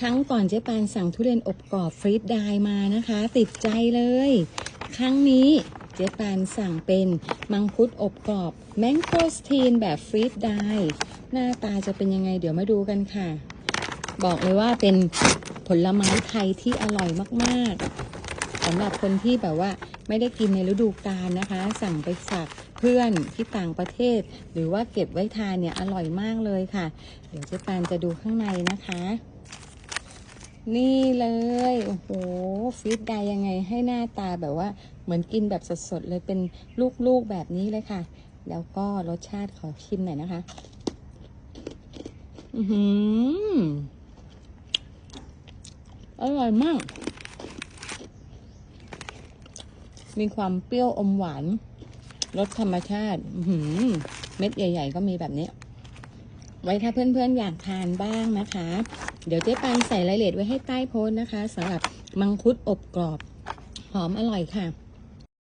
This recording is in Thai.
ครั้งก่อนเจ๊ปานสั่งทุเรียนอบกรอบฟรีดไดมานะคะ ติดใจเลย ครั้งนี้เจ๊ปานสั่งเป็นมังคุดอบกรอบแมงโกสทีนแบบฟรีดไดหน้าตาจะเป็นยังไงเดี๋ยวมาดูกันค่ะ บอกเลยว่าเป็นผลไม้ไทยที่อร่อยมากๆสำหรับคนที่แบบว่าไม่ได้กินในฤดูกาลนะคะ สั่งไปฝากเพื่อนที่ต่างประเทศ หรือว่าเก็บไว้ทานเนี่ยอร่อยมากเลยค่ะ เดี๋ยวเจ๊ปานจะดูข้างในนะคะ นี่เลย โอ้โหฟีดไดยังไงให้หน้าตาแบบว่า เหมือนกินแบบสดๆเลยเป็นลูกๆแบบนี้เลยค่ะ แล้วก็รสชาติขอชิมหน่อยนะคะ อือหืออร่อยมาก มีความเปรี้ยวอมหวาน รสธรรมชาติอืเม็ดใหญ่ ๆ ก็มีแบบนี้ ไว้ถ้าเพื่อนๆอยากทานบ้างนะคะ เดี๋ยวเจ๊ปันใส่รายละเอียดไว้ให้ใต้โพสต์นะคะสำหรับมังคุดอบกรอบ หอมอร่อยค่ะ